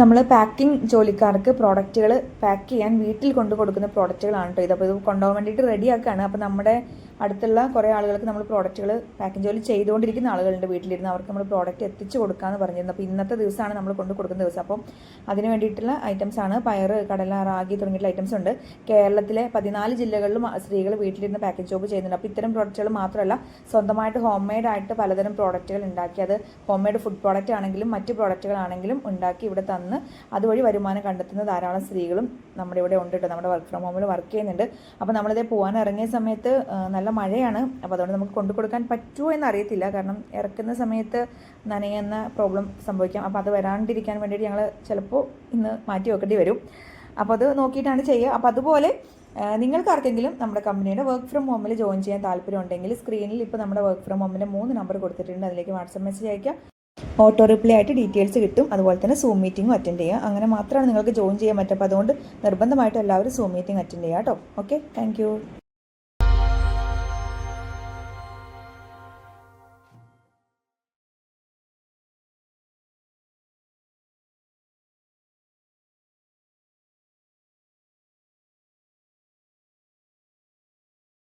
നമ്മൾ പാക്കിംഗ് ജോലിക്കാർക്ക് പ്രോഡക്റ്റുകൾ പാക്ക് ചെയ്യാൻ വീട്ടിൽ കൊണ്ടു കൊടുക്കുന്ന പ്രോഡക്റ്റുകളാണ് കേട്ടോ ഇത്. അപ്പോൾ ഇത് കൊണ്ടുപോകാൻ വേണ്ടിയിട്ട് റെഡിയാക്കുകയാണ് അപ്പോൾ നമ്മുടെ അടുത്തുള്ള കുറേ ആളുകൾക്ക് നമ്മൾ പ്രോഡക്റ്റുകൾ പാക്കിംഗ് ജോലി ചെയ്തുകൊണ്ടിരിക്കുന്ന ആളുകളുണ്ട് വീട്ടിലിരുന്ന്. അവർക്ക് നമ്മൾ പ്രോഡക്റ്റ് എത്തിച്ചു കൊടുക്കാമെന്ന് പറഞ്ഞിരുന്നു. അപ്പോൾ ഇന്നത്തെ ദിവസമാണ് നമ്മൾ കൊണ്ട് കൊടുക്കുന്ന ദിവസം. അപ്പം അതിന് വേണ്ടിയിട്ടുള്ള ഐറ്റംസ് ആണ് പയറ് കടല റാഗി തുടങ്ങിയിട്ടുള്ള ഐറ്റംസ് ഉണ്ട്. കേരളത്തിലെ പതിനാല് ജില്ലകളിലും സ്ത്രീകൾ വീട്ടിലിരുന്ന് പാക്കിംഗ് ജോബ് ചെയ്യുന്നുണ്ട്. അപ്പോൾ ഇത്തരം പ്രോഡക്റ്റുകൾ മാത്രമല്ല സ്വന്തമായിട്ട് ഹോം മെയ്ഡ് ആയിട്ട് പലതരം പ്രോഡക്റ്റുകൾ ഉണ്ടാക്കി. അത് ഹോം മെയ്ഡ് ഫുഡ് പ്രോഡക്റ്റ് ആണെങ്കിലും മറ്റ് പ്രോഡക്റ്റുകളാണെങ്കിലും ഉണ്ടാക്കി ഇവിടെ തന്ന് അതുവഴി വരുമാനം കണ്ടെത്തുന്ന ധാരാളം സ്ത്രീകളും നമ്മുടെ ഇവിടെ ഉണ്ട് കേട്ടോ. നമ്മുടെ വർക്ക് ഫ്രം ഹോമിൽ വർക്ക് ചെയ്യുന്നുണ്ട്. അപ്പോൾ നമ്മളിതേ പോകാൻ ഇറങ്ങിയ സമയത്ത് ആ, നല്ല മഴയാണ്. അപ്പോൾ അതുകൊണ്ട് നമുക്ക് കൊണ്ടു കൊടുക്കാൻ പറ്റുമോ എന്ന് അറിയത്തില്ല കാരണം ഇറക്കുന്ന സമയത്ത് നനയുന്ന പ്രോബ്ലം സംഭവിക്കാം. അപ്പോൾ അത് വരാണ്ടിരിക്കാൻ വേണ്ടിയിട്ട് ഞങ്ങൾ ചിലപ്പോൾ ഇന്ന് മാറ്റി വെക്കേണ്ടി വരും. അപ്പോൾ അത് നോക്കിയിട്ടാണ് ചെയ്യുക. അപ്പോൾ അതുപോലെ നിങ്ങൾക്ക് ആർക്കെങ്കിലും നമ്മുടെ കമ്പനിയുടെ വർക്ക് ഫ്രം ഹോമിൽ ജോയിൻ ചെയ്യാൻ താല്പര്യം ഉണ്ടെങ്കിൽ സ്ക്രീനിൽ ഇപ്പോൾ നമ്മുടെ വർക്ക് ഫ്രം ഹോമിന്റെ മൂന്ന് നമ്പർ കൊടുത്തിട്ടുണ്ട്. അതിലേക്ക് വാട്സപ്പ് മെസ്സേജ് അയക്കുക ഓട്ടോ റിപ്ലൈ ആയിട്ട് ഡീറ്റെയിൽസ് കിട്ടും. അതുപോലെ തന്നെ സൂം മീറ്റിംഗും അറ്റൻഡ് ചെയ്യുക. അങ്ങനെ മാത്രമാണ് നിങ്ങൾക്ക് ജോയിൻ ചെയ്യാൻ പറ്റുക. അപ്പോൾ അതുകൊണ്ട് നിർബന്ധമായിട്ട് എല്ലാവരും സൂം മീറ്റിംഗ് അറ്റൻഡ് ചെയ്യുക കേട്ടോ. Okay thank